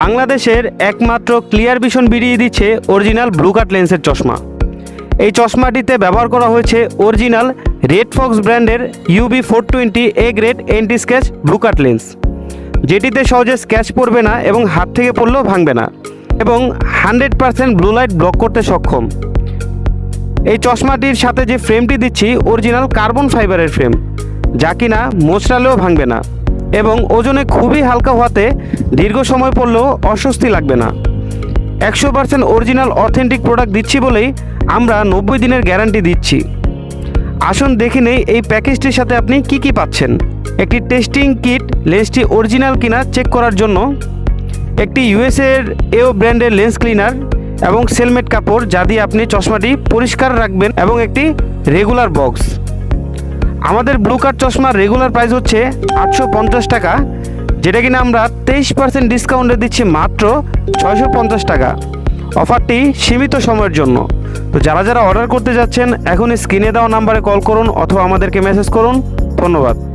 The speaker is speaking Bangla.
বাংলাদেশের একমাত্র ক্লিয়ার ভিশন বেরিয়ে দিচ্ছে অরিজিনাল ব্লু কাট লেন্সের চশমা। এই চশমাটিতে ব্যবহার করা হয়েছে অরিজিনাল রেড ফক্স ব্র্যান্ডের UV four twenty A grade anti scratch blue cut lens. যেটিতে সহজে স্ক্যাচ পড়বে না এবং হাত থেকে পড়লেও ভাঙবে না এবং hundred percent blue light block করতে সক্ষম। এই চশমাটির সাথে যে ফ্রেমটি দিচ্ছি, অরিজিনাল কার্বন ফাইবারের ফ্রেম যা কিনা মোচড়ালেও ভাঙবে না। এবং ওজনে খুবই হালকা হওয়াতে দীর্ঘ সময় পড়লেও অস্বস্তি লাগবে না। একশো পার্সেন্ট অরিজিনাল অথেন্টিক প্রোডাক্ট দিচ্ছি বলেই আমরা নব্বই দিনের গ্যারান্টি দিচ্ছি। আসুন দেখে নেই এই প্যাকেজটির সাথে আপনি কি কি পাচ্ছেন। একটি টেস্টিং কিট লেন্সটি অরিজিনাল কিনা চেক করার জন্য। একটি ইউএসএর এও ব্র্যান্ডের লেন্স ক্লিনার এবং সেলমেট কাপড় যা দিয়ে আপনি চশমাটি পরিষ্কার রাখবেন এবং একটি রেগুলার বক্স আমাদের ব্লু কার্ড চশমার রেগুলার প্রাইস হচ্ছে আটশো পঞ্চাশ টাকা, যেটা কিনা আমরা তেইশ পার্সেন্ট ডিসকাউন্টে দিচ্ছি মাত্র ছয়শো পঞ্চাশ টাকা। অফারটি সীমিত সময়ের জন্য। তো যারা যারা অর্ডার করতে যাচ্ছেন এখনই স্ক্রিনে দেওয়া নাম্বারে কল করুন অথবা আমাদেরকে মেসেজ করুন। ধন্যবাদ।